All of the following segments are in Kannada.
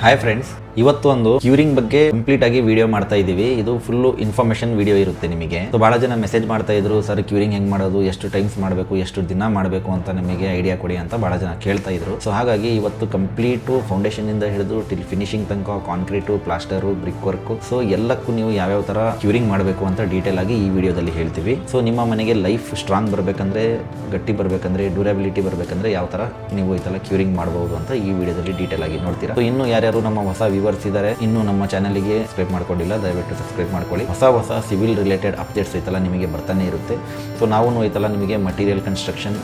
Hi friends, ಇವತ್ತು ಒಂದು ಕ್ಯೂರಿಂಗ್ ಬಗ್ಗೆ ಕಂಪ್ಲೀಟ್ ಆಗಿ ವಿಡಿಯೋ ಮಾಡ್ತಾ ಇದೀವಿ ಇದು ಫುಲ್ ಇನ್ಫಾರ್ಮೇಶನ್ ವಿಡಿಯೋ ಇರುತ್ತೆ ನಿಮಗೆ. ಬಹಳ ಜನ ಮೆಸೇಜ್ ಮಾಡ್ತಾ ಇದ್ರು, ಸರ್ ಕ್ಯೂರಿಂಗ್ ಹೆಂಗ್ ಮಾಡೋದು? ಎಷ್ಟು ಟೈಮ್ಸ್ ಮಾಡಬೇಕು? ಎಷ್ಟು ದಿನ ಮಾಡಬೇಕು ಅಂತ ನಿಮಗೆ ಐಡಿಯಾ ಕೊಡಿ ಅಂತ ಬಹಳ ಜನ ಕೇಳ್ತಾ ಇದ್ರು. ಸೊ ಹಾಗಾಗಿ ಇವತ್ತು ಕಂಪ್ಲೀಟು ಫೌಂಡೇಶನ್ ಇಂದ ಹಿಡಿದು ಟಿಲ್ ಫಿನಿಶಿಂಗ್ ತನಕ concrete plaster brick work so ಎಲ್ಲಕ್ಕೂ ನೀವು ಯಾವ್ಯಾವ ತರ ಕ್ಯೂರಿಂಗ್ ಮಾಡಬೇಕು ಅಂತ ಡೀಟೇಲ್ ಆಗಿ ಈ ವಿಡಿಯೋದಲ್ಲಿ ಹೇಳ್ತೀವಿ. ಸೊ ನಿಮ್ಮ ಮನೆಗೆ ಲೈಫ್ ಸ್ಟ್ರಾಂಗ್ ಬರಬೇಕಂದ್ರೆ, ಗಟ್ಟಿ ಬರಬೇಕಂದ್ರೆ ಡ್ಯೂರಬಿಲಿಟಿ ಬರಬೇಕಂದ್ರೆ ಯಾವ ತರ ನೀವು ಈ ಕ್ಯೂರಿಂಗ್ ಮಾಡಬಹುದು ಅಂತ ಈ ವಿಡಿಯೋದಲ್ಲಿ ಡೀಟೇಲ್ ಆಗಿ ನೋಡ್ತೀರಾ. ಸೊ ಇನ್ನು ಯಾರ್ಯಾರು ನಮ್ಮ ಹೊಸ ವ್ಯೂವರ್ಸ್ ಇದ್ದಾರೆ ಇನ್ನೂ ನಮ್ಮ ಚಾನಲ್ಗೆ ಸಬ್ಸ್ಕ್ರೈಬ್ ಮಾಡ್ಕೊಂಡಿಲ್ಲ, ದಯವಿಟ್ಟು ಸಬ್ಸ್ಕ್ರೈಬ್ ಮಾಡ್ಕೊಳ್ಳಿ. ಹೊಸ ಹೊಸ ಸಿವಿಲ್ ರಿಲೇಟೆಡ್ ಅಪ್ಡೇಟ್ಸ್ ಐತಲ್ಲ ನಿಮಗೆ ಬರ್ತಾನೆ ಇರುತ್ತೆ. ಸೊ ನಾವು ಐತಲ್ಲ ನಿಮಗೆ ಮಟೀರಿಯಲ್ ಕನ್ಸ್ಟ್ರಕ್ಷನ್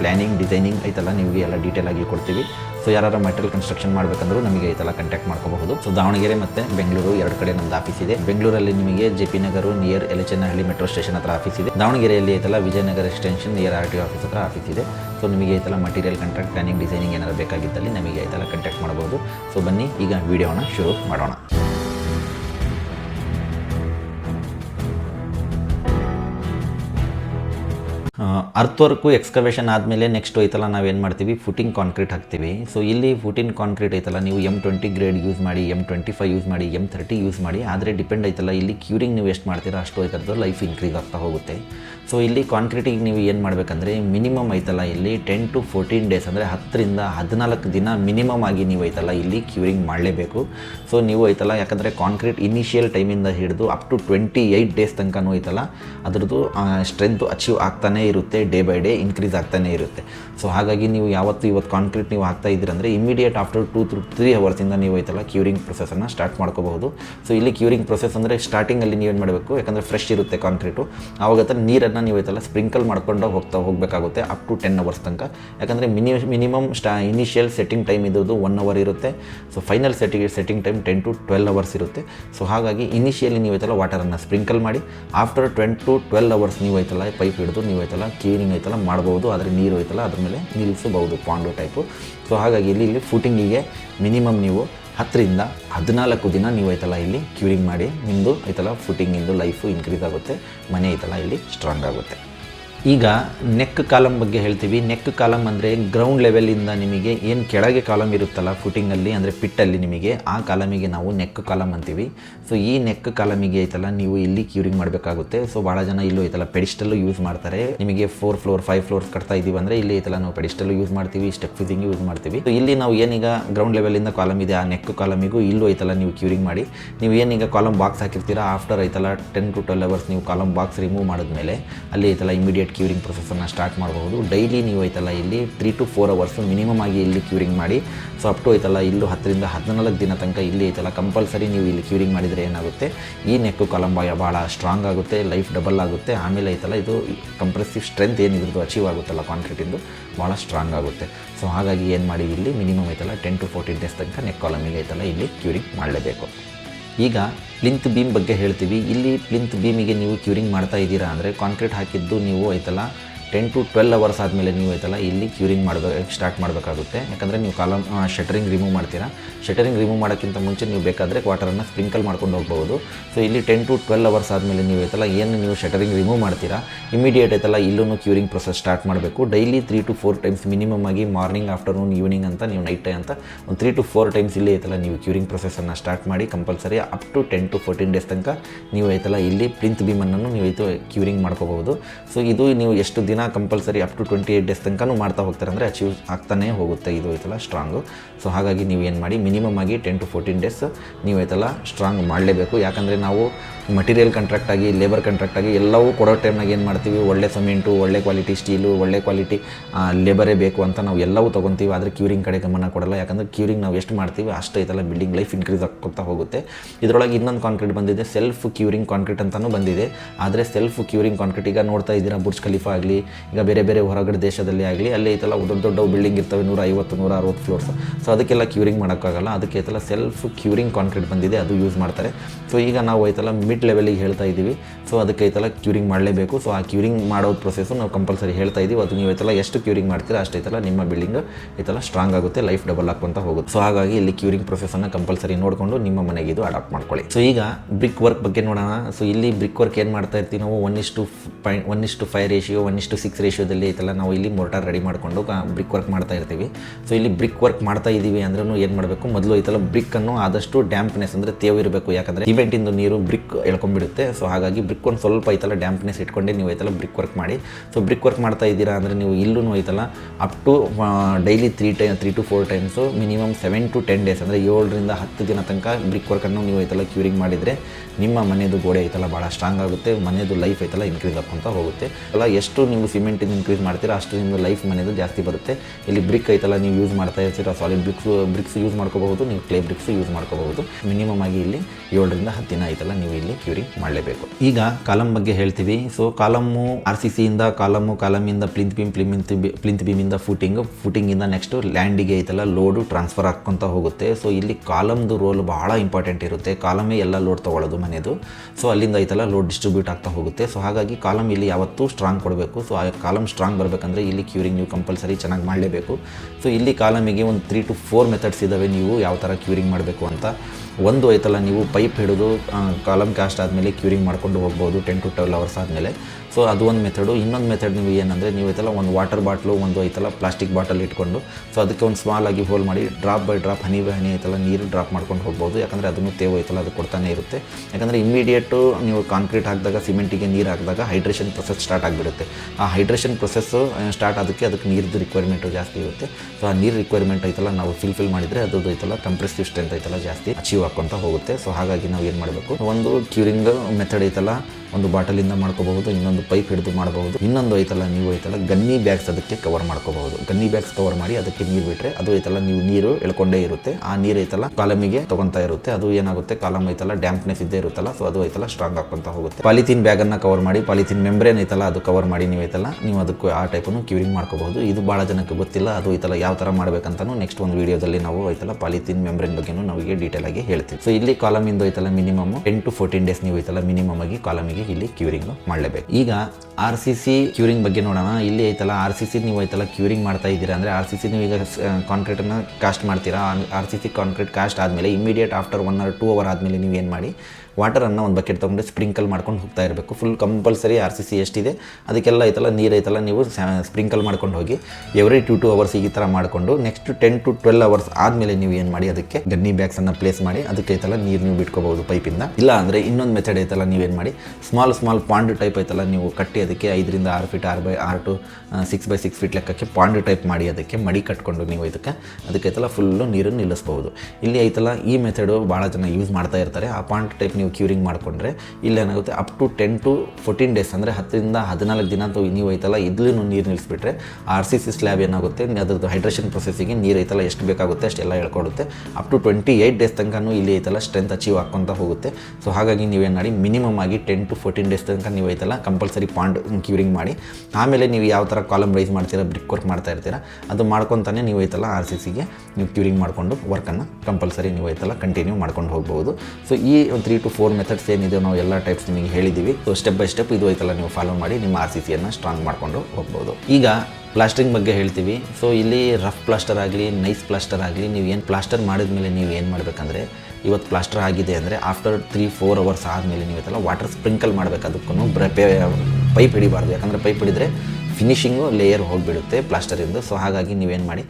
ಪ್ಲಾನಿಂಗ್ ಡಿಸೈನಿಂಗ್ ಐತಲ್ಲ ನಿಮಗೆ ಎಲ್ಲ ಡೀಟೇಲ್ ಆಗಿ ಕೊಡ್ತೀವಿ. ಸೊ ಯಾರು ಮೆಟೀರಿಯಲ್ ಕನ್ಸ್ಟ್ರಕ್ಷನ್ ಮಾಡಬೇಕಂದ್ರು ನಮಗೆ ಐತಲ್ಲ ಕಾಂಟ್ಯಾಕ್ಟ್ ಮಾಡ್ಕೋಬಹುದು. ಸೊ ದಾವಣಗೆರೆ ಮತ್ತೆ ಬೆಂಗಳೂರು ಎರಡು ಕಡೆ ನಮ್ದು ಆಫೀಸ್ ಇದೆ. ಬೆಂಗಳೂರಲ್ಲಿ ನಿಮಗೆ J P Nagar near Yelachenahalli metro station ಹತ್ರ ಆಫೀಸ್ ಇದೆ. ದಾವಣಗೆರೆಯಲ್ಲಿ ಐತಲ್ಲ Vijayanagar extension near R T office ಹತ್ರ ಆಫೀಸ್ ಇದೆ. ಸೊ ನಿಮಗೆ ಐತಲ್ಲ ಮಟೀರಿಯಲ್ ಕಾಂಟ್ರಾಕ್ಟ್ ಪ್ಲಾನಿಂಗ್ ಡಿಸೈನಿಂಗ್ ಏನಾದ್ರು ಬೇಕಾಗಿದ್ದಲ್ಲಿ ನಮಗೆ ಐತಲ್ಲ ಕಾಂಟ್ಯಾಕ್ಟ್ ಮಾಡಬಹುದು ಸೊ ಬನ್ನಿ, ಈಗ ವಿಡಿಯೋನ ಶುರು ಮಾಡೋಣ. ಅರ್ತ್ ವರ್ಕು ಎಕ್ಸ್ಕವೇಷನ್ ಆದಮೇಲೆ ನೆಕ್ಸ್ಟ್ ಐತಲ್ಲ ನಾವೇನು ಮಾಡ್ತೀವಿ? ಫುಟಿಂಗ್ ಕಾಂಕ್ರೀಟ್ ಹಾಕ್ತೀವಿ. ಸೊ ಇಲ್ಲಿ ಫುಟಿಂಗ್ ಕಾಂಕ್ರೀಟ್ ಐತಲ್ಲ, ನೀವು ಎಂ ಟ್ವೆಂಟಿ ಗ್ರೇಡ್ ಯೂಸ್ ಮಾಡಿ ಎಂ ಟ್ವೆಂಟಿ ಫೈವ್ ಯೂಸ್ ಮಾಡಿ ಎಂ ಥರ್ಟಿ ಯೂಸ್ ಮಾಡಿ, ಆದರೆ ಡಿಪೆಂಡ್ ಐತಲ್ಲ, ಇಲ್ಲಿ ಕ್ಯೂರಿಂಗ್ ನೀವು ಎಷ್ಟು ಮಾಡ್ತೀರಾ, ಅಷ್ಟು ಐತರದ್ದು ಲೈಫ್ ಇನ್ಕ್ರೀಸ್ ಆಗ್ತಾ ಹೋಗುತ್ತೆ. ಸೊ ಇಲ್ಲಿ ಕಾಂಕ್ರೀಟಿಗೆ ನೀವು ಏನು ಮಾಡಬೇಕಂದ್ರೆ ಮಿನಿಮಮ್ ಐತಲ್ಲ, ಇಲ್ಲಿ ಟೆನ್ ಟು ಫೋರ್ಟೀನ್ ಡೇಸ್ ಅಂದರೆ ಹತ್ತರಿಂದ ಹದಿನಾಲ್ಕು ದಿನ ಮಿನಿಮಮ್ ಆಗಿ ನೀವು ಐತಲ್ಲ, ಇಲ್ಲಿ ಕ್ಯೂರಿಂಗ್ ಮಾಡಲೇಬೇಕು. ಸೊ ನೀವು ಐತಲ್ಲ, ಯಾಕಂದರೆ ಕಾಂಕ್ರೀಟ್ ಇನಿಷಿಯಲ್ ಟೈಮಿಂದ ಹಿಡಿದು up to twenty eight days ತನಕನೂ ಐತಲ್ಲ, ಅದರದ್ದು ಸ್ಟ್ರೆಂತ್ ಅಚೀವ್ ಆಗ್ತಾನೇ ಇರುತ್ತೆ. ಡೇ ಬೈ ಡೇ ಇನ್ಕ್ರೀಸ್ ಆಗ್ತಾನೆ ಇರುತ್ತೆ. ಸೊ ಹಾಗಾಗಿ ನೀವು ಯಾವತ್ತು ಇವತ್ತು ಕಾಂಕ್ರೀಟ್ ನೀವು ಹಾಕ್ತಾ ಇದ್ದೀರಂದರೆ immediate after two through three ಅವರ್ಸಿಂದ ನೀವು ಐತಲ್ಲ ಕ್ಯೂರಿಂಗ್ ಪ್ರೊಸೆಸನ್ನು ಸ್ಟಾರ್ಟ್ ಮಾಡ್ಕೋಬಹುದು. ಸೊ ಇಲ್ಲಿ ಕ್ಯೂರಿಂಗ್ ಪ್ರೊಸೆಸ್ ಅಂದರೆ ಸ್ಟಾರ್ಟಿಂಗಲ್ಲಿ ನೀವೇನು ಮಾಡಬೇಕು? ಯಾಕಂದರೆ ಫ್ರೆಶ್ ಇರುತ್ತೆ ಕಾಂಕ್ರೀಟು ಆವಾಗ ನೀರನ್ನು ನೀವು ಐತಲ್ಲ ಸ್ಪ್ರಿಂಕಲ್ ಮಾಡ್ಕೊಂಡು ಹೋಗ್ತಾ ಹೋಗಬೇಕಾಗುತ್ತೆ ಅಪ್ ಟು ಟೆನ್ ಅವರ್ಸ್ ತನಕ. ಯಾಕಂದರೆ ಮಿನಿ ಮಿನಿಮಮ್ ಸ್ಟಾ ಇನಿಷಿಯಲ್ ಸೆಟ್ಟಿಂಗ್ ಟೈಮ್ ಇದ್ದದ್ದು ಒನ್ ಅವರ್ ಇರುತ್ತೆ. So final setting setting time ten to twelve hours ಇರುತ್ತೆ. ಸೊ ಹಾಗಾಗಿ ಇನಿಷಿಯಲಿ ನೀವು ಐತಲ್ಲ ವಾಟರನ್ನು ಸ್ಪ್ರಿಂಕಲ್ ಮಾಡಿ after ten to twelve hours ನೀವು ಐತಲ್ಲ ಪೈಪ್ ಹಿಡಿದು ನೀವು ಐತಲ್ಲ ಕ್ಲೀನಿಂಗ್ ಐತಲ್ಲ, ಮಾಡ್ಬೋದು. ಆದರೆ ನೀರು ಐತಲ್ಲ, ಅದ್ರ ಮೇಲೆ ನಿಲ್ಲಿಸಬಹುದು ಪಾಂಡು ಟೈಪು ಸೊ ಹಾಗಾಗಿ ಇಲ್ಲಿ ಇಲ್ಲಿ ಫುಟಿಂಗಿಗೆ ಮಿನಿಮಮ್ ನೀವು ಹತ್ತರಿಂದ ಹದಿನಾಲ್ಕು ದಿನ ನೀವು ಐತಲ್ಲ, ಇಲ್ಲಿ ಕ್ಯೂರಿಂಗ್ ಮಾಡಿ ನಿಮ್ಮದು ಐತಲ್ಲ ಫುಟಿಂಗಿಂದು ಲೈಫು ಇನ್ಕ್ರೀಸ್ ಆಗುತ್ತೆ, ಮನೆ ಐತಲ್ಲ, ಇಲ್ಲಿ ಸ್ಟ್ರಾಂಗ್ ಆಗುತ್ತೆ. ಈಗ ನೆಕ್ ಕಾಲಮ್ ಬಗ್ಗೆ ಹೇಳ್ತೀವಿ. ನೆಕ್ ಕಾಲಮ್ ಅಂದರೆ ಗ್ರೌಂಡ್ ಲೆವೆಲಿಂದ ನಿಮಗೆ ಏನು ಕೆಳಗೆ ಕಾಲಮ್ ಇರುತ್ತಲ್ಲ ಫುಟಿಂಗಲ್ಲಿ ಅಂದರೆ ಪಿಟ್ಟಲ್ಲಿ ನಿಮಗೆ, ಆ ಕಾಲಮಿಗೆ ನಾವು ನೆಕ್ ಕಾಲಮ್ ಅಂತೀವಿ. ಸೊ ಈ ನೆಕ್ ಕಾಲಮಿಗೆ ಐತಲ್ಲ, ನೀವು ಇಲ್ಲಿ ಕ್ಯೂರಿಂಗ್ ಮಾಡಬೇಕಾಗುತ್ತೆ. ಸೊ ಭಾಳ ಜನ ಇಲ್ಲೂ ಐತಲ್ಲ ಪೆಡಿಸ್ಟಲ್ಲು ಯೂಸ್ ಮಾಡ್ತಾರೆ. ನಿಮಗೆ ಫೋರ್ ಫ್ಲೋರ್ ಫೈವ್ ಫ್ಲೋರ್ಸ್ ಕಟ್ತಾ ಇದ್ದೀವಿ ಅಂದರೆ ಇಲ್ಲಿ ಐತಲ್ಲ, ನಾವು ಪೆಡಿಸ್ಟಲ್ಲು ಯೂಸ್ ಮಾಡ್ತೀವಿ ಸ್ಟೆಪ್ ಫಿಸಿಂಗ್ ಯೂಸ್ ಮಾಡ್ತೀವಿ. ಸೊ ಇಲ್ಲಿ ನಾವು ಏನೀಗ ಗ್ರೌಂಡ್ ಲೆವೆಲಿಂದ ಕಾಲಮ್ ಇದೆ, ಆ ನೆಕ್ ಕಾಲಮಿಗೂ ಇಲ್ಲೂ ಐತಲ್ಲ ನೀವು ಕ್ಯೂರಿಂಗ್ ಮಾಡಿ. ನೀವು ಏನೀಗ ಕಾಲಮ್ ಬಾಕ್ಸ್ ಹಾಕಿರ್ತೀರಾ ಆಫ್ಟರ್ ಐತಲ್ಲ ಟೆನ್ ಟು ಟ್ವೆಲ್ ಅವರ್ಸ್ ನೀವು ಕಾಲಮ್ ಬಾಕ್ಸ್ ರಿಮೂವ್ ಮಾಡಿದ್ಮೇಲೆ, ಅಲ್ಲಿ ಐತಲ್ಲ ಇಮಿಡಿಯೇಟ್ ಕ್ಯೂರಿಂಗ್ ಪ್ರೊಸೆಸನ್ನು ಸ್ಟಾರ್ಟ್ ಮಾಡಬಹುದು. ಡೈಲಿ ನೀವು ಐತಲ್ಲ ಇಲ್ಲಿ three to four hours minimum ಆಗಿ ಇಲ್ಲಿ ಕ್ಯೂರಿಂಗ್ ಮಾಡಿ. ಸೊ ಅಪ್ ಟು ಐತಲ್ಲ ಇಲ್ಲೂ ಹತ್ತರಿಂದ ಹದಿನಾಲ್ಕು ದಿನ ತನಕ ಇಲ್ಲಿ ಐತಲ್ಲ ಕಂಪಲ್ಸರಿ ನೀವು ಇಲ್ಲಿ ಕ್ಯೂರಿಂಗ್ ಮಾಡಿದರೆ ಏನಾಗುತ್ತೆ? ಈ ನೆಕ್ಕು ಕಲಂಬ ಭಾಳ ಸ್ಟ್ರಾಂಗ್ ಆಗುತ್ತೆ ಲೈಫ್ ಡಬಲ್ ಆಗುತ್ತೆ. ಆಮೇಲೆ ಐತಲ್ಲ ಇದು ಕಂಪ್ರೆಸಿವ್ ಸ್ಟ್ರೆಂತ್ ಏನಿದ್ರದ್ದು ಅಚೀವ್ ಆಗುತ್ತಲ್ಲ ಕಾಂಕ್ರೀಟಿಂದು ಭಾಳ ಸ್ಟ್ರಾಂಗ್ ಆಗುತ್ತೆ. ಸೊ ಹಾಗಾಗಿ ಏನು ಮಾಡಿ ಇಲ್ಲಿ ಮಿನಿಮಮ್ ಐತಲ್ಲ ಟೆನ್ ಟು ಫೋರ್ಟೀನ್ ಡೇಸ್ ತನಕ ನೆಕ್ ಕಾಲಮಿಗೆ ಐತಲ್ಲ ಇಲ್ಲಿ ಕ್ಯೂರಿಂಗ್ ಮಾಡಲೇಬೇಕು. ಈಗ ಪ್ಲಿಂತ್ ಬೀಮ್ ಬಗ್ಗೆ ಹೇಳ್ತೀವಿ. ಇಲ್ಲಿ ಪ್ಲಿಂತ್ ಬೀಮಿಗೆ ನೀವು ಕ್ಯೂರಿಂಗ್ ಮಾಡ್ತಾ ಇದ್ದೀರಾ ಅಂದರೆ ಕಾಂಕ್ರೀಟ್ ಹಾಕಿದ್ದು ನೀವು ಐತಲ್ಲ ಟೆನ್ ಟು ಟ್ವೆಲ್ ಅವರ್ಸ್ ಆದಮೇಲೆ ನೀವು ಐತಲ್ಲ ಇಲ್ಲಿ ಕ್ಯೂರಿಂಗ್ ಮಾಡಬೇಕು ಸ್ಟಾರ್ಟ್ ಮಾಡಬೇಕಾಗುತ್ತೆ. ಯಾಕಂದರೆ ನೀವು ಕಾಲಮ್ ಶಟರಿಂಗ್ ರಿಮೂವ್ ಮಾಡ್ತೀರಾ. ಶಟರಿಂಗ್ ರಿಮೂವ್ ಮಾಡೋಕ್ಕಿಂತ ಮುಂಚೆ ನೀವು ಬೇಕಾದರೆ ವಾಟರನ್ನು ಸ್ಪ್ರಿಂಕಲ್ ಮಾಡ್ಕೊಂಡು ಹೋಗ್ಬೋದು ಸೊ ಇಲ್ಲಿ ಟೆನ್ ಟು ಟ್ವೆಲ್ ಅವರ್ಸ್ ಆದಮೇಲೆ ನೀವು ಐತಲ್ಲ ಏನು ನೀವು ಶಟರಿಂಗ್ ರಿಮೂವ್ ಮಾಡ್ತೀರಾ ಇಮಿಡಿಯೇಟ್ ಐತಲ್ಲ ಇಲ್ಲೂ ಕ್ಯೂರಿಂಗ್ ಪ್ರೊಸೆಸ್ ಸ್ಟಾರ್ಟ್ ಮಾಡಬೇಕು. Daily three to four times minimum ಆಗಿ ಮಾರ್ನಿಂಗ್ ಆಫ್ಟರ್ನೂನ್ ಈವ್ನಿಂಗ್ ಅಂತ ನೀವು ನೈಟ್ ಅಂತ ಒಂದು ತ್ರೀ ಟು ಫೋರ್ ಟೈಮ್ಸ್ ಇಲ್ಲಿ ಐತಲ್ಲ ನೀವು ಕ್ಯೂರಿಂಗ್ ಪ್ರೊಸೆಸನ್ನು ಸ್ಟಾರ್ಟ್ ಮಾಡಿ compulsory up to ten to fourteen days ತನಕ ನೀವು ಐತಲ್ಲ ಇಲ್ಲಿ ಪ್ಲಿಂತ್ ಬೀಮನ್ನು ನೀವು ಐತು ಕ್ಯೂರಿಂಗ್ ಮಾಡ್ಕೋಬಹುದು. ಸೊ ಇದು ನೀವು ಎಷ್ಟು ದಿನ compulsory up to twenty eight days ತನಕ ಮಾಡ್ತಾ ಹೋಗ್ತಾರೆ ಅಂದರೆ ಅಚೀವ್ ಆಗ್ತಾನೆ ಹೋಗುತ್ತೆ. ಇದು ಐತಲ್ಲ ಸ್ಟ್ರಾಂಗು ಸೊ ಹಾಗಾಗಿ ನೀವು ಏನು ಮಾಡಿ ಮಿನಿಮಮ್ ಆಗಿ ಟೆನ್ ಟು ಫೋರ್ಟೀನ್ ಡೇಸ್ ನೀವು ಐತಲ್ಲ ಸ್ಟ್ರಾಂಗ್ ಮಾಡಲೇಬೇಕು. ಯಾಕಂದರೆ ನಾವು ಮಟೀರಿಯಲ್ ಕಾಂಟ್ರಾಕ್ಟ್ ಆಗಿ ಲೇಬರ್ ಕಾಂಟ್ರಾಕ್ಟ್ ಆಗಿ ಎಲ್ಲವೂ ಕೊಡೋ ಟೈಮ್ನಾಗ ಏನು ಮಾಡ್ತೀವಿ? ಒಳ್ಳೆ ಸಿಮೆಂಟು ಒಳ್ಳೆ ಕ್ವಾಲಿಟಿ ಸ್ಟೀಲು ಒಳ್ಳೆ ಕ್ವಾಲಿಟಿ ಲೇಬರೇ ಬೇಕು ಅಂತ ನಾವು ಎಲ್ಲವೂ ತೊಗೊತೀವಿ. ಆದರೆ ಕ್ಯೂರಿಂಗ್ ಕಡೆ ಗಮನ ಕೊಡಲ್ಲ. ಯಾಕಂದರೆ ಕ್ಯೂರಿಂಗ್ ನಾವು ಎಷ್ಟು ಮಾಡ್ತೀವಿ, ಅಷ್ಟು ಐತಲ್ಲ ಬಿಲ್ಡಿಂಗ್ ಲೈಫ್ ಇನ್ಕ್ರೀಸ್ ಆಗ್ತಾ ಹೋಗುತ್ತೆ. ಇದರೊಳಗೆ ಇನ್ನೊಂದು ಕಾಂಕ್ರೀಟ್ ಬಂದಿದೆ ಸೆಲ್ಫ್ ಕ್ಯೂರಿಂಗ್ ಕಾಂಕ್ರೀಟ್ ಅಂತಲೂ ಬಂದಿದೆ. ಆದರೆ ಸೆಲ್ಫ್ ಕ್ಯೂರಿಂಗ್ ಕಾಂಕ್ರೀಟ್ ಈಗ ನೋಡ್ತಾ ಇದ್ದೀರಾ ಬುರ್ಜ್ ಖಲೀಫಾ ಆಗಲಿ, ಈಗ ಬೇರೆ ಬೇರೆ ಹೊರಗಡೆ ದೇಶದಲ್ಲಿ ಆಗಲಿ, ಅಲ್ಲಿ ಐತಲ್ಲ, ದೊಡ್ಡ ದೊಡ್ಡ ಬಿಲ್ಡಿಂಗ್ ಇರ್ತವೆ ನೂರ ಐವತ್ತು ನೂರ ಅರವತ್ತು ಫ್ಲೋರ್ಸ್ ಸೊ ಅದಕ್ಕೆಲ್ಲ ಕ್ಯೂರಿಂಗ್ ಮಾಡೋಕ್ಕಾಗಲ್ಲ. ಅದಕ್ಕೆ ಐತಲ್ಲ ಸೆಲ್ಫ್ ಕ್ಯೂರಿಂಗ್ ಕಾಂಕ್ರೀಟ್ ಬಂದಿದೆ, ಅದು ಯೂಸ್ ಮಾಡ್ತಾರೆ. ಸೊ ಈಗ ನಾವು ಐತಲ್ಲ ಮಿಡ್ ಲೆವೆಲಿಗೆ ಹೇಳ್ತಾ ಇದ್ದೀವಿ. ಸೊ ಅದಕ್ಕೆ ಐತಲ್ಲ ಕ್ಯೂರಿಂಗ್ ಮಾಡಲೇಬೇಕು. ಸೊ ಆ ಕ್ಯೂರಿಂಗ್ ಮಾಡೋ ಪ್ರೊಸೆಸ್ಸು ನಾವು ಕಂಪಲ್ಸರಿ ಹೇಳ್ತಾ ಇದ್ದೀವಿ. ಅದು ನೀವು ಐತಲ್ಲ ಎಷ್ಟು ಕ್ಯೂರಿಂಗ್ ಮಾಡ್ತೀರಾ ಅಷ್ಟೈತಲ್ಲ ನಿಮ್ಮ ಬಿಲ್ಡಿಂಗ್ ಐತಲ್ಲ ಸ್ಟ್ರಾಂಗ್ ಆಗುತ್ತೆ ಲೈಫ್ ಡಬಲ್ ಹಾಕೊಂತ ಹೋಗುತ್ತೆ. ಸೊ ಹಾಗಾಗಿ ಇಲ್ಲಿ ಕ್ಯೂರಿಂಗ್ ಪ್ರೊಸೆಸನ್ನು ಕಂಪಲ್ಸರಿ ನೋಡಿಕೊಂಡು ನಿಮ್ಮ ಮನೆಗೆ ಇದು ಅಡಾಪ್ಟ್ ಮಾಡ್ಕೊಳ್ಳಿ. ಸೊ ಈಗ ಬ್ರಿಕ್ ವರ್ಕ್ ಬಗ್ಗೆ ನೋಡೋಣ. ಸೊ ಇಲ್ಲಿ ಬ್ರಿಕ್ ವರ್ಕ್ ಏನು ಮಾಡ್ತಾ ಇರ್ತೀವಿ ನಾವು? One is to pi one is to five ratio one is to six ರೇಷಿಯೋದಲ್ಲಿ ಐತಲ್ಲ ನಾವು ಇಲ್ಲಿ ಮೋರ್ಟಾರ್ ರೆಡಿ ಮಾಡಿಕೊಂಡು ಬ್ರಿಕ್ ವರ್ಕ್ ಮಾಡ್ತಾ ಇರ್ತೀವಿ. ಸೊ ಇಲ್ಲಿ ಬ್ರಿಕ್ ವರ್ಕ್ ಮಾಡ್ತಾ ಇದ್ದೀವಿ ಅಂದ್ರೂ ಏನು ಮಾಡಬೇಕು? ಮೊದಲು ಐತಲ್ಲ ಬ್ರಿಕ್ಕನ್ನು ಆದಷ್ಟು ಡ್ಯಾಂಪ್ನೆಸ್ ಅಂದರೆ ತೇವ ಇರಬೇಕು. ಯಾಕಂದರೆ ಸಿಮೆಂಟಿಂದು ನೀರು ಬ್ರಿಕ್ ಎಳ್ಕೊಂಡ್ಬಿಡುತ್ತೆ. ಸೊ ಹಾಗಾಗಿ ಬ್ರಿಕ್ ಒಂದು ಸ್ವಲ್ಪ ಐತಲ್ಲ ಡ್ಯಾಂಪ್ನೆಸ್ ಇಟ್ಕೊಂಡೆ ನೀವು ಐತಲ್ಲ ಬ್ರಿಕ್ ವರ್ಕ್ ಮಾಡಿ. ಸೊ ಬ್ರಿಕ್ ವರ್ಕ್ ಮಾಡ್ತಾ ಇದ್ದೀರಾ ಅಂದರೆ ನೀವು ಇಲ್ಲೂ ಐತಲ್ಲ up to daily three tie three to four times minimum seven to ten days ಅಂದರೆ ಏಳರಿಂದ ಹತ್ತು ದಿನ ತನಕ ಬ್ರಿಕ್ ವರ್ಕನ್ನು ನೀವು ಐತಲ್ಲ ಕ್ಯೂರಿಂಗ್ ಮಾಡಿದರೆ ನಿಮ್ಮ ಮನೆಯದು ಗೋಡೆ ಐತಲ್ಲ ಭಾಳ ಸ್ಟ್ರಾಂಗ್ ಆಗುತ್ತೆ ಮನೆಯದು ಲೈಫ್ ಐತಲ್ಲ ಇನ್ಕ್ರೀಸ್ ಆಗ್ಕೊಂತ ಹೋಗುತ್ತೆ. ಅಲ್ಲ, ಎಷ್ಟು ನೀವು ಸಿಮೆಂಟಿಂದ ಇನ್ಕ್ರೀಸ್ ಮಾಡ್ತೀರಾ ಅಷ್ಟು ನಿಮ್ಮ ಲೈಫ್ ಮನೆಯದು ಜಾಸ್ತಿ ಬರುತ್ತೆ. ಇಲ್ಲಿ ಬ್ರಿಕ್ ಐತಲ್ಲ ನೀವು ಯೂಸ್ ಮಾಡ್ತಾ ಇರ್ತೀರಾ ಸಾಲಿಡ್ ಬ್ರಿಕ್ಸ್ ಬ್ರಿಕ್ಸ್ ಯೂಸ್ ಮಾಡ್ಕೋಬಹುದು, ನೀವು ಕ್ಲೇ ಬ್ರಿಕ್ಸ್ ಯೂಸ್ ಮಾಡ್ಕೋಬಹುದು. ಮಿನಿಮಮ್ ಆಗಿ ಇಲ್ಲಿ ಏಳರಿಂದ ಹತ್ತು ದಿನ ಐತಲ್ಲ ನೀವು ಇಲ್ಲಿ ಕ್ಯೂರಿಂಗ್ ಮಾಡಲೇಬೇಕು. ಈಗ ಕಾಲಮ್ ಬಗ್ಗೆ ಹೇಳ್ತೀವಿ. ಸೊ ಕಾಲಮ್ಮು ಆರ್ ಸಿ ಸಿಯಿಂದ, ಕಾಲಮ್ಮು ಕಾಲಮಿಂದ ಪ್ಲಿಂತ್ ಬೀಮ್, ಪ್ಲಿಮಿಂತ್ ಪ್ಲಿಂತ್ ಬೀಮಿಂದ ಫೂಟಿಂಗ್ ಫೂಟಿಂಗಿಂದ ನೆಕ್ಸ್ಟು ಲ್ಯಾಂಡಿಗೆ ಐತಲ್ಲ ಲೋಡು ಟ್ರಾನ್ಸ್ಫರ್ ಹಾಕ್ಕೊಂತ ಹೋಗುತ್ತೆ. ಸೊ ಇಲ್ಲಿ ಕಾಲಮ್ದು ರೋಲ್ ಬಹಳ ಇಂಪಾರ್ಟೆಂಟ್ ಇರುತ್ತೆ. ಕಾಲಮೇ ಎಲ್ಲ ಲೋಡ್ ತೊಗೊಳ್ಳೋದು ಮನೆಯದು ಸೊ ಅಲ್ಲಿಂದ ಐತಲ್ಲ ಲೋಡ್ ಡಿಸ್ಟ್ರಿಬ್ಯೂಟ್ ಆಗ್ತಾ ಹೋಗುತ್ತೆ. ಸೊ ಹಾಗಾಗಿ ಕಾಲಮ್ ಇಲ್ಲಿ ಯಾವತ್ತೂ ಸ್ಟ್ರಾಂಗ್ ಕೊಡಬೇಕು. ಸೊ ಆ ಕಾಲಮ್ ಸ್ಟ್ರಾಂಗ್ ಬರಬೇಕಂದ್ರೆ ಇಲ್ಲಿ ಕ್ಯೂರಿಂಗ್ ನೀವು ಕಂಪಲ್ಸರಿ ಚೆನ್ನಾಗಿ ಮಾಡಲೇಬೇಕು. ಸೊ ಇಲ್ಲಿ ಕಾಲಮಿಗೆ ಒಂದು ತ್ರೀ ಟು ಫೋರ್ ಮೆಥಡ್ಸ್ ಇದ್ದಾವೆ ನೀವು ಯಾವ ಥರ ಕ್ಯೂರಿಂಗ್ ಮಾಡಬೇಕು ಅಂತ. ಒಂದು ಐತಲ್ಲ ನೀವು ಪೈಪ್ ಹಿಡಿದು ಕಾಲಮ್ ಕಾಸ್ಟ್ ಆದಮೇಲೆ ಕ್ಯೂರಿಂಗ್ ಮಾಡ್ಕೊಂಡು ಹೋಗ್ಬೋದು ಟೆನ್ ಟು ಟ್ವೆಲ್ ಅವರ್ಸ್ ಆದಮೇಲೆ. ಸೊ ಅದು ಒಂದು ಮೆಥಡು ಇನ್ನೊಂದು ಮೆಥಡ್ ನೀವು ಏನಂದರೆ, ನೀವು ಐತಲ್ಲ ಒಂದು ವಾಟರ್ ಬಾಟ್ಲು ಒಂದು ಐತಲ್ಲ ಪ್ಲಾಸ್ಟಿಕ್ ಬಾಟಲ್ ಇಟ್ಕೊಂಡು ಸೊ ಅದಕ್ಕೆ ಒಂದು ಸ್ಮಾಲ್ ಆಗಿ ಹೋಲ್ ಮಾಡಿ ಡ್ರಾಪ್ ಬೈ ಡ್ರಾಪ್ ಹನಿ ಬೈ ಹನಿ ಐತಲ್ಲ ನೀರು ಡ್ರಾಪ್ ಮಾಡ್ಕೊಂಡು ಹೋಗ್ಬೋದು. ಯಾಕಂದರೆ ಅದನ್ನು ತೇವು ಐತಲ್ಲ ಅದು ಕೊಡ್ತಾನೆ ಇರುತ್ತೆ. ಯಾಕಂದರೆ ಇಮಿಡಿಯೇಟು ನೀವು ಕಾಂಕ್ರೀಟ್ ಹಾಕಿದಾಗ ಸಿಮೆಂಟಿಗೆ ನೀರು ಹಾಕಿದಾಗ ಹೈಡ್ರೇಷನ್ ಪ್ರೊಸೆಸ್ ಸ್ಟಾರ್ಟ್ ಆಗಿಬಿಡುತ್ತೆ. ಆ ಹೈಡ್ರೇಷನ್ ಪ್ರೊಸೆಸ್ಸು ಸ್ಟಾರ್ಟ್ ಆದಕ್ಕೆ ಅದಕ್ಕೆ ನೀರ್ದು ರಿಕ್ವೈರ್ಮೆಂಟು ಜಾಸ್ತಿ ಇರುತ್ತೆ. ಸೊ ಆ ನೀರು ರಿಕ್ವೈರ್ಮೆಂಟ್ ಐತಲ್ಲ ನಾವು ಫಿಲ್ಫಿಲ್ ಫಿಲ್ ಮಾಡಿದರೆ ಅದು ಐತಲ್ಲ ಕಂಪ್ರೆಸಿವ್ ಸ್ಟ್ರೆಂತ್ ಐತಲ್ಲ ಜಾಸ್ತಿ. ಅಚೀವ್ ಹಾಕ್ಕೊಂತ ಹೋಗುತ್ತೆ. ಸೊ ಹಾಗಾಗಿ ನಾವು ಏನು ಮಾಡಬೇಕು? ಒಂದು ಕ್ಯೂರಿಂಗ್ ಮೆಥಡ್ ಐತಲ್ಲ, ಒಂದು ಬಾಟಲಿಂದ ಮಾಡ್ಕೋಬಹುದು, ಇನ್ನೊಂದು ಪೈಪ್ ಹಿಡಿದು ಮಾಡಬಹುದು, ಇನ್ನೊಂದು ಐತಲ್ಲ, ನೀವು ಐತಲ್ಲ, ಗನ್ನಿ ಬ್ಯಾಗ್ಸ್ ಅದಕ್ಕೆ ಕವರ್ ಮಾಡ್ಕೋಬಹುದು. ಗನ್ನಿ ಬ್ಯಾಗ್ಸ್ ಕವರ್ ಮಾಡಿ ಅದಕ್ಕೆ ನೀರು ಬಿಟ್ಟರೆ ಅದು ಐತಲ್ಲ, ನೀವು ನೀರು ಎಳ್ಕೊಂಡೇ ಇರುತ್ತೆ. ಆ ನೀರು ಐತಲ್ಲ, ಕಾಲಮಿಗೆ ತಗೊಂತಾ ಇರುತ್ತೆ. ಅದು ಏನಾಗುತ್ತೆ? ಕಾಲಮ್ ಐತಲ್ಲ ಡ್ಯಾಂಪ್ನೆಸ್ ಇದ್ದೇ ಇರುತ್ತಲ್ಲ ಸೊ ಅದು ಐತಲ್ಲ ಸ್ಟ್ರಾಂಗ್ ಹಾಕೊಂತ ಹೋಗುತ್ತೆ. ಪಾಲಿಥೀನ್ ಬ್ಯಾಗನ್ನು ಕವರ್ ಮಾಡಿ, ಪಾಲಿಥಿನ್ ಮೆಂಬ್ರೇನ್ ಐತಲ್ಲ, ಅದು ಕವರ್ ಮಾಡಿ ನೀವು ಐತಲ್ಲ, ನೀವು ಅದಕ್ಕೆ ಆ ಟೈಪನ್ನು ಕ್ಯೂರಿಂಗ್ ಮಾಡ್ಕೋಬಹುದು. ಇದು ಬಹಳ ಜನಕ್ಕೆ ಗೊತ್ತಿಲ್ಲ, ಅದು ಐತಲ್ಲ, ಯಾವ ತರ ಮಾಡ್ಬೇಕಂತನೂ ನೆಕ್ಸ್ಟ್ ಒಂದು ವಿಡಿಯೋದಲ್ಲಿ ನಾವು ಐತಲ್ಲ, ಪಾಲಿಥಿನ್ ಮೆಂಬ್ರೇನ್ ಬಗ್ಗೆನೂ ನಮಗೆ ಡೀಟೇಲ್ ಆಗಿ ಹೇಳ್ತೀವಿ. ಸೊ ಇಲ್ಲಿ ಕಾಲಮ್ ಇಂದ ಹೋಯ್ತಲ್ಲ minimum ten to fourteen days ನೀವು ಐತಲ್ಲ ಮಿನಿಮಮ್ ಆಗಿ ಕಾಲಮಿಗೆ ಇಲ್ಲಿ ಕ್ಯೂರಿಂಗ್ ಮಾಡಲೇಬೇಕು. ಈಗ ಆರ್ ಸಿ ಸಿ ಕ್ಯೂರಿಂಗ್ ಬಗ್ಗೆ ನೋಡೋಣ. ಇಲ್ಲಿ ಐತಲ್ಲ ಆರ್ ಸಿ ಸಿ ನೀವು ಐತಲ್ಲ ಕ್ಯೂರಿಂಗ್ ಮಾಡ್ತಾ ಇದ್ದೀರಾ ಅಂದರೆ ಆರ್ ಸಿ ಸಿ ನೀವು ಈಗ ಕಾಂಕ್ರೀಟನ್ನು ಕಾಸ್ಟ್ ಮಾಡ್ತೀರಾ. R C C concrete cast ಆದಮೇಲೆ immediate after one hour two hour ಆದಮೇಲೆ ನೀವು ಏನು ಮಾಡಿ? ವಾಟರನ್ನು ಒಂದು ಬಕೆಟ್ ತೊಗೊಂಡು ಸ್ಪ್ರಿಂಕಲ್ ಮಾಡ್ಕೊಂಡು ಹೋಗ್ತಾ ಇರಬೇಕು. Full compulsory R C C ಎಷ್ಟಿದೆ ಅದಕ್ಕೆಲ್ಲ ಐತಲ್ಲ, ನೀರು ಐತಲ್ಲ, ನೀವು ಸ್ಪ್ರಿಂಕಲ್ ಮಾಡ್ಕೊಂಡು ಹೋಗಿ ಎವ್ರಿ ಟು ಟು ಅವರ್ಸ್ ಈ ಥರ ಮಾಡಿಕೊಂಡು next ten to twelve hours ಆದಮೇಲೆ ನೀವು ಏನು ಮಾಡಿ ಅದಕ್ಕೆ ಗನ್ನಿ ಬ್ಯಾಗ್ಸನ್ನು ಪ್ಲೇಸ್ ಮಾಡಿ ಅದಕ್ಕೆ ಐತಲ್ಲ ನೀರು ನೀವು ಬಿಟ್ಕೋಬಹುದು ಪೈಪಿಂದ ಇಲ್ಲ ಅಂದರೆ ಇನ್ನೊಂದು ಮೆಥಡ್ ಐತಲ್ಲ ನೀವೇನು ಮಾಡಿ ಸ್ಮಾಲ್ ಸ್ಮಾಲ್ ಪಾಂಡ್ ಟೈಪ್ ಐತಲ್ಲ ನೀವು ಕಟ್ಟಿ ಅದಕ್ಕೆ ಐದರಿಂದ ಆರು ಫೀಟ್ ಆರು ಬೈ ಆರು to six by six feet ಲೆಕ್ಕಕ್ಕೆ ಪಾಂಡ್ ಟೈಪ್ ಮಾಡಿ ಅದಕ್ಕೆ ಮಡಿ ಕಟ್ಕೊಂಡು ನೀವು ಇದಕ್ಕೆ ಅದಕ್ಕೆ ಐತಲ್ಲ ಫುಲ್ಲು ನೀರನ್ನು ನಿಲ್ಲಿಸ್ಬೋದು ಇಲ್ಲಿ ಐತಲ್ಲ ಈ ಮೆಥಡು ಭಾಳ ಜನ ಯೂಸ್ ಮಾಡ್ತಾ ಇರ್ತಾರೆ. ಆ ಪಾಂಡ್ ಟೈಪ್ ನೀವು ಕ್ಯೂರಿಂಗ್ ಮಾಡಿಕೊಂಡ್ರೆ ಇಲ್ಲೇನಾಗುತ್ತೆ up to ten to fourteen days ಅಂದರೆ ಹತ್ತರಿಂದ ಹದಿನಾಲ್ಕು ದಿನ ಅಂತ ನೀವು ಐತಲ್ಲ ಇದ್ಲೂ ನೀರು ನಿಲ್ಲಿಸ್ಬಿಟ್ರೆ ಆರ್ ಸಿ ಸಿ ಸ್ಲ್ಯಾಬ್ ಏನಾಗುತ್ತೆ, ಅದ್ರದ್ದು ಹೈಡ್ರೇಷನ್ ಪ್ರೊಸೆಸಿಗೆ ನೀರು ಐತಲ್ಲ, ಎಷ್ಟು ಬೇಕಾಗುತ್ತೆ ಅಷ್ಟೆಲ್ಲ ಹೇಳ್ಕೊಡುತ್ತೆ up to twenty eight days ತನಕನೂ ಇಲ್ಲಿ ಐತಲ್ಲ ಸ್ಟ್ರೆಂತ್ ಅಚೀವ್ ಹಾಕ್ಕೊಂತ ಹೋಗುತ್ತೆ. ಸೊ ಹಾಗಾಗಿ ನೀವೇನು ಮಾಡಿ ಮಿನಿಮಮ್ ಆಗಿ ಟೆನ್ ಟು ಫೋರ್ಟೀನ್ ಡೇಸ್ ತನಕ ನೀವು ಐತಲ್ಲ ಕಂಪಲ್ಸರಿ ಪಾಂಡ್ ಕ್ಯೂರಿಂಗ್ ಮಾಡಿ. ಆಮೇಲೆ ನೀವು ಯಾವ ಥರ ಕಾಲಮ್ ರೈಸ್ ಮಾಡ್ತೀರಾ ಬ್ರಿಕ್ ವರ್ಕ್ ಮಾಡ್ತಾ ಇರ್ತೀರಾ, ಅದು ಮಾಡ್ಕೊತಾನೆ ನೀವು ಐತಲ್ಲ ಆರ್ ಸಿ ಸಿಗೆ ನೀವು ಕ್ಯೂರಿಂಗ್ ಮಾಡಿಕೊಂಡು ವರ್ಕನ್ನು ಕಂಪಲ್ಸರಿ ನೀವು ಐತಲ್ಲ ಕಂಟಿನ್ಯೂ ಮಾಡ್ಕೊಂಡು ಹೋಗ್ಬೋದು. ಸೊ ಈ ತ್ರೀ ಟು ಫೋರ್ ಮೆಥಡ್ಸ್ ಏನಿದೆ ನಾವು ಎಲ್ಲ ಟೈಪ್ಸ್ ನಿಮಗೆ ಹೇಳಿದ್ದೀವಿ ಸೊ ಸ್ಟೆಪ್ ಬೈ ಸ್ಟೆಪ್ ಇದು ಐತಲ್ಲ, ನೀವು ಫಾಲೋ ಮಾಡಿ ನಿಮ್ಮ ಆರ್ ಸಿ ಸಿಯನ್ನು ಸ್ಟ್ರಾಂಗ್ ಮಾಡ್ಕೊಂಡು ಹೋಗ್ಬೋದು. ಈಗ ಪ್ಲಾಸ್ಟರಿಂಗ್ ಬಗ್ಗೆ ಹೇಳ್ತೀವಿ. ಸೊ ಇಲ್ಲಿ ರಫ್ ಪ್ಲಾಸ್ಟರ್ ಆಗಲಿ ನೈಸ್ ಪ್ಲಾಸ್ಟರ್ ಆಗಲಿ, ನೀವು ಏನು ಪ್ಲಾಸ್ಟರ್ ಮಾಡಿದ್ಮೇಲೆ ನೀವು ಏನು ಮಾಡಬೇಕಂದ್ರೆ, ಇವತ್ತು ಪ್ಲಾಸ್ಟರ್ ಆಗಿದೆ ಅಂದರೆ ಆಫ್ಟರ್ ತ್ರೀ ಫೋರ್ ಅವರ್ಸ್ ಆದಮೇಲೆ ನೀವು ವಾಟರ್ ಸ್ಪ್ರಿಂಕಲ್ ಮಾಡಬೇಕು ಅದಕ್ಕೂ ಪೈಪ್ ಹಿಡಿಬಾರ್ದು. ಯಾಕಂದರೆ ಪೈಪ್ ಹಿಡಿದ್ರೆ ಫಿನಿಶಿಂಗು ಲೇಯರ್ ಹೋಗಿಬಿಡುತ್ತೆ ಪ್ಲಾಸ್ಟರಿಂದು ಸೊ ಹಾಗಾಗಿ ನೀವೇನು ಮಾಡಿ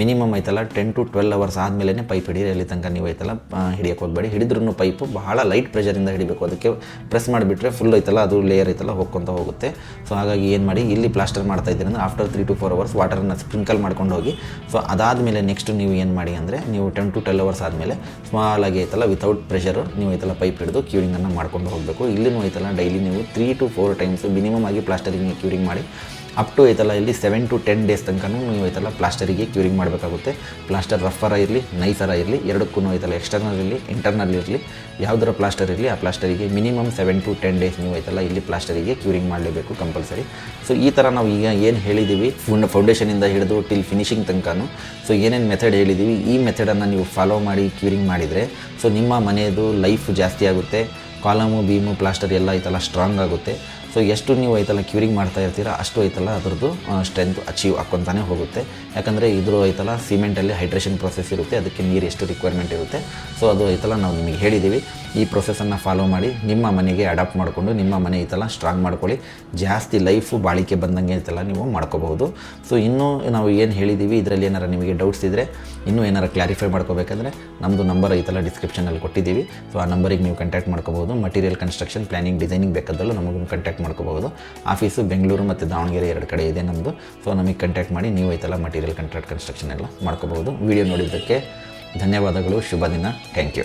ಮಿನಿಮಮ್ ಐತಲ್ಲ ಟೆನ್ ಟು ಟ್ವೆಲ್ ಅವರ್ಸ್ ಆದಮೇಲೆ ಪೈಪ್ ಹಿಡಿಯಿರಿ. ಅಲ್ಲಿ ತನಕ ನೀವು ಐತಲ್ಲ ಹಿಡಿಯೋಕೆ ಹೋಗಬೇಡಿ. ಹಿಡಿದ್ರೂ ಪೈಪು ಬಹಳ ಲೈಟ್ ಪ್ರೆಷರಿಂದ ಹಿಡಿಬೇಕು. ಅದಕ್ಕೆ ಪ್ರೆಸ್ ಮಾಡಿಬಿಟ್ರೆ ಫುಲ್ ಐತಲ್ಲ ಅದು ಲೇಯರ್ ಐತಲ್ಲ ಹೋಗ್ಕೊಂತ ಹೋಗುತ್ತೆ. ಸೊ ಹಾಗಾಗಿ ಏನು ಮಾಡಿ, ಇಲ್ಲಿ ಪ್ಲಾಸ್ಟರ್ ಮಾಡ್ತಾ ಇದ್ದೀರಿ ಅಂದರೆ after three to four hours ವಾಟರನ್ನು sprinkle ಮಾಡ್ಕೊಂಡು ಹೋಗಿ. ಸೊ ಅದಾದಮೇಲೆ ನೆಕ್ಸ್ಟ್ ನೀವು ಏನು ಮಾಡಿ ಅಂದರೆ, ನೀವು ಟೆನ್ ಟು ಟ್ವೆಲ್ ಅವರ್ಸ್ ಆದಮೇಲೆ ಸ್ಮಾಲ್ ಆಗಿ ಐತಲ್ಲ ವಿತೌಟ್ ಪ್ರೆಷರು ನೀವು ಐತಲ್ಲ ಪೈಪ್ ಹಿಡಿದು ಕ್ಯೂರಿಂಗನ್ನು ಮಾಡ್ಕೊಂಡು ಹೋಗಬೇಕು. ಇಲ್ಲಿನೂ ಐತಲ್ಲ ಡೈಲಿ ನೀವು three to four times minimum ಆಗಿ ಪ್ಲಾಸ್ಟರಿಂಗ್ ಕ್ಯೂರಿಂಗ್ ಮಾಡಿ. ಅಪ್ ಟು ಐತಲ್ಲ ಇಲ್ಲಿ ಸೆವೆನ್ ಟು ಟೆನ್ ಡೇಸ್ ತನಕ ನೀವು ಐತಲ್ಲ ಪ್ಲಾಸ್ಟರಿಗೆ ಕ್ಯೂರಿಂಗ್ ಮಾಡಬೇಕಾಗುತ್ತೆ. ಪ್ಲಾಸ್ಟರ್ ರಫರ ಇರಲಿ ನೈಸರ ಇರಲಿ ಎರಡಕ್ಕೂ ಐತಲ್ಲ ಎಕ್ಸ್ಟರ್ನಲ್ ಇರಲಿ ಇಂಟರ್ನಲ್ ಇರಲಿ, ಯಾವುದರ ಪ್ಲಾಸ್ಟರ್ ಇರಲಿ, ಆ ಪ್ಲಾಸ್ಟರಿಗೆ minimum seven to ten days ನೀವು ಐತಲ್ಲ ಇಲ್ಲಿ ಪ್ಲಾಸ್ಟರಿಗೆ ಕ್ಯೂರಿಂಗ್ ಮಾಡಲೇಬೇಕು ಕಂಪಲ್ಸರಿ ಸೊ ಈ ಥರ ನಾವು ಈಗ ಏನು ಹೇಳಿದ್ದೀವಿ ಫುಂಡ್ ಫೌಂಡೇಶನಿಂದ ಹಿಡಿದು ಟಿಲ್ ಫಿನಿಶಿಂಗ್ ತನಕನೂ. ಸೊ ಏನೇನು ಮೆಥಡ್ ಹೇಳಿದ್ದೀವಿ ಈ ಮೆಥಡನ್ನು ನೀವು ಫಾಲೋ ಮಾಡಿ ಕ್ಯೂರಿಂಗ್ ಮಾಡಿದರೆ ಸೊ ನಿಮ್ಮ ಮನೆಯದು ಲೈಫ್ ಜಾಸ್ತಿ ಆಗುತ್ತೆ, ಕಾಲಮು, ಬೀಮು ಪ್ಲಾಸ್ಟರ್ ಎಲ್ಲ ಐತಲ್ಲ ಸ್ಟ್ರಾಂಗ್ ಆಗುತ್ತೆ. ಸೊ ಎಷ್ಟು ನೀವು ಐತಲ್ಲ ಕ್ಯೂರಿಂಗ್ ಮಾಡ್ತಾ ಇರ್ತೀರಾ, ಅಷ್ಟು ಐತಲ್ಲ ಅದರದ್ದು ಸ್ಟ್ರೆಂತ್ ಅಚೀವ್ ಹಾಕ್ಕೊಂತಾನೆ ಹೋಗುತ್ತೆ. ಯಾಕಂದರೆ ಇದ್ರ ಐತಲ್ಲ ಸಿಮೆಂಟಲ್ಲಿ ಹೈಡ್ರೇಷನ್ ಪ್ರೊಸೆಸ್ ಇರುತ್ತೆ, ಅದಕ್ಕೆ ನೀರು ಎಷ್ಟು ರಿಕ್ವೈರ್ಮೆಂಟ್ ಇರುತ್ತೆ. ಸೊ ಅದು ಐತಲ್ಲ ನಾವು ನಿಮಗೆ ಹೇಳಿದ್ದೀವಿ ಈ ಪ್ರೊಸೆಸನ್ನು ಫಾಲೋ ಮಾಡಿ, ನಿಮ್ಮ ಮನೆಗೆ ಅಡಾಪ್ಟ್ ಮಾಡಿಕೊಂಡು, ನಿಮ್ಮ ಮನೆ ಐತಲ್ಲ ಸ್ಟ್ರಾಂಗ್ ಮಾಡ್ಕೊಳ್ಳಿ. ಜಾಸ್ತಿ ಲೈಫು ಬಾಳಿಕೆ ಬಂದಂಗೆ ಐತಲ್ಲ ನೀವು ಮಾಡ್ಕೋಬಹುದು. ಸೊ ಇನ್ನೂ ನಾವು ಏನು ಹೇಳಿದ್ದೀವಿ ಇದರಲ್ಲಿ ಏನಾರು ನಿಮಗೆ ಡೌಟ್ಸ್ ಇದ್ದರೆ ಇನ್ನೂ ಏನಾರು ಕ್ಲಾರಿಫೈ ಮಾಡ್ಕೋಬೇಕಂದ್ರೆ ನಮ್ಮದು ನಂಬರ್ ಐತಲ್ಲ ಡಿಸ್ಕ್ರಿಪ್ಷನಲ್ಲಿ ಕೊಟ್ಟಿದ್ದೀವಿ. ಸೊ ಆ ನಂಬರಿಗೆ ನೀವು ಕಾಂಟ್ಯಾಕ್ಟ್ ಮಾಡ್ಕೋಬೋದು ಮಟೀರಿಯಲ್ ಕನ್ಸ್ಟ್ರಕ್ಷನ್ ಪ್ಲಾನಿಂಗ್ ಡಿಸೈನಿಂಗ್ ಬೇಕಾದಲ್ಲೂ ನಮಗೂ ಕಾಂಟ್ಯಾಕ್ಟ್ ಮಾಡ್ಕೋಬೋದು ಆಫೀಸು ಬೆಂಗಳೂರು ಮತ್ತು ದಾವಣಗೆರೆ ಎರಡು ಕಡೆ ಇದೆ ನಮ್ಮದು ಸೊ ನಮಗೆ ಕಾಂಟ್ಯಾಕ್ಟ್ ಮಾಡಿ ನೀವು ಐತಲ್ಲ ಮಟೀರಿಯಲ್ ಕಾಂಟ್ರಾಕ್ಟ್ ಕನ್ಸ್ಟ್ರಕ್ಷನ್ ಎಲ್ಲ ಮಾಡ್ಕೋಬಹುದು. ವಿಡಿಯೋ ನೋಡಿದ್ದಕ್ಕೆ ಧನ್ಯವಾದಗಳು. ಶುಭ ದಿನ. Thank you